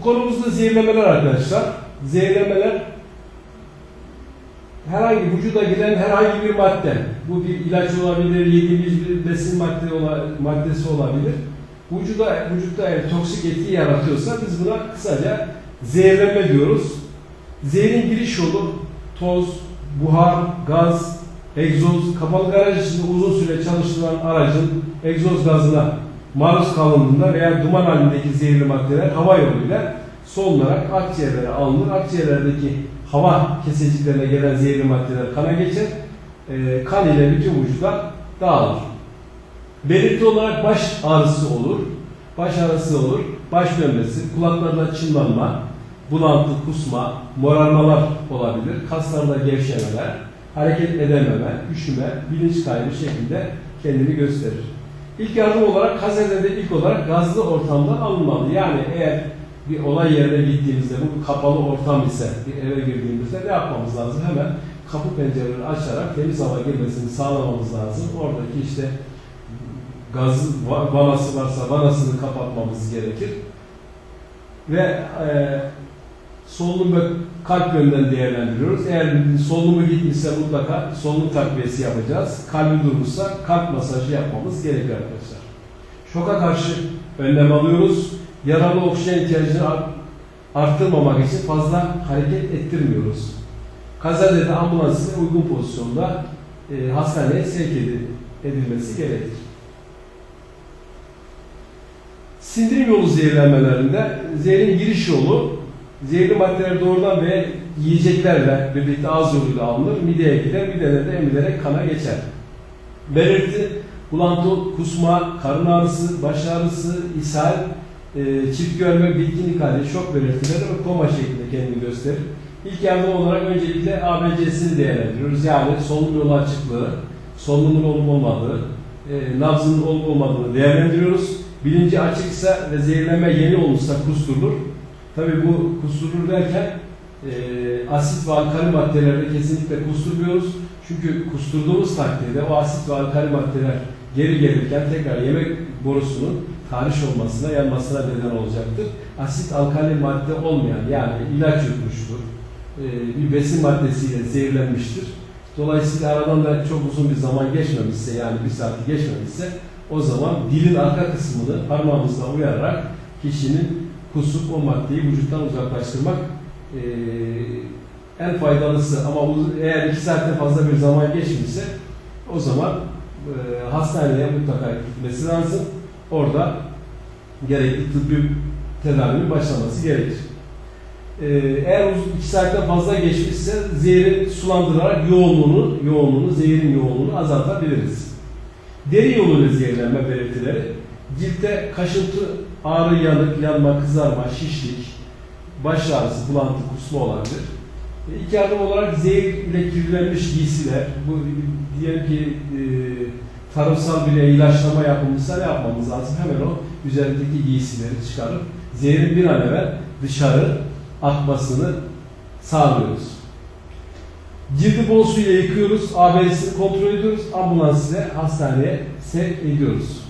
konumuzda zehirlemeler arkadaşlar. Zehirlemeler herhangi vücuda giren herhangi bir madde. Bu bir ilaç olabilir, yediğimiz bir besin madde maddesi olabilir. Vücuda, vücutta eğer toksik etki yaratıyorsa biz buna kısaca zehirlenme diyoruz. Zehrin giriş yolu toz, buhar, gaz, egzoz, kapalı garaj içinde uzun süre çalıştırılan aracın egzoz gazına maruz kalındığında veya duman halindeki zehirli maddeler hava yoluyla solunarak akciğerlere alınır. Akciğerlerdeki hava keseciklerine gelen zehirli maddeler kana geçer. Ee, kan ile bütün vücuda dağılır. Belirti olarak baş ağrısı olur. Baş ağrısı olur. Baş dönmesi, kulaklarda çınlanma, bulantı, kusma, morarmalar olabilir. Kaslarda gevşemeler, hareket edememe, üşüme, bilinç kaybı şeklinde kendini gösterir. İlk yardım olarak Hazene'de ilk olarak gazlı ortamda alınmalı. Yani eğer bir olay yerine gittiğimizde, bu kapalı ortam ise bir eve girdiğimizde ne yapmamız lazım? Hemen kapı pencereleri açarak temiz hava girmesini sağlamamız lazım. Oradaki işte gaz va- vanası varsa vanasını kapatmamız gerekir. Ve e, solunum ve kalp yönden değerlendiriyoruz. Eğer solunumu gitmişse mutlaka solunum takviyesi yapacağız. Kalbi durmuşsa kalp masajı yapmamız gerekiyor arkadaşlar. Şoka karşı önlem alıyoruz. Yaralı oksijen ihtiyacını art- arttırmamak için fazla hareket ettirmiyoruz. Kazadede ambulans ile uygun pozisyonda e, hastaneye sevk edi- edilmesi gerekir. Sindirim yolu zehirlenmelerinde zehrin giriş yolu zehirli maddeler doğrudan ve yiyeceklerle birlikte ağız yoluyla alınır, mideye gider, midede de emilerek kana geçer. Belirti, bulantı, kusma, karın ağrısı, baş ağrısı, ishal, e, çift görme, bitkinlik hali, şok belirtileri ve koma şeklinde kendini gösterir. İlk yardım olarak öncelikle ABC'sini değerlendiriyoruz. Yani solunum yolu açıklığı, solunumun olup olmadığı, e, nabzının olup olmadığını değerlendiriyoruz. Bilinci açıksa ve zehirleme yeni olmuşsa kusturulur. Tabii bu kusturulur derken e, asit ve alkali maddelerde kesinlikle kusturmuyoruz. Çünkü kusturduğumuz takdirde o asit ve alkali maddeler geri gelirken tekrar yemek borusunun tahriş olmasına, yanmasına neden olacaktır. Asit alkali madde olmayan yani ilaç yutmuştur, e, bir besin maddesiyle zehirlenmiştir. Dolayısıyla aradan da çok uzun bir zaman geçmemişse yani bir saati geçmemişse o zaman dilin arka kısmını parmağımızla uyararak kişinin kusup o maddeyi vücuttan uzaklaştırmak e, en faydalısı ama uz- eğer iki saatten fazla bir zaman geçmişse o zaman e, hastaneye mutlaka gitmesi lazım. Orada gerekli tıbbi tedavinin başlaması gerekir. E, eğer iki saatten fazla geçmişse zehri sulandırarak yoğunluğunu, yoğunluğunu, zehrin yoğunluğunu azaltabiliriz. Deri yoluyla zehirlenme belirtileri ciltte kaşıntı, ağrı, yanık, yanma, kızarma, şişlik, baş ağrısı, bulantı, kusma olabilir. E, İlk yardım olarak zehir ile kirlenmiş giysiler, bu diyelim ki e, tarımsal bir ilaçlama yapılmışsa ne yapmamız lazım? Hemen o üzerindeki giysileri çıkarıp zehrin bir an evvel dışarı akmasını sağlıyoruz. Cildi bol suyla yıkıyoruz, ABS'ini kontrol ediyoruz, ambulans ile hastaneye sevk ediyoruz.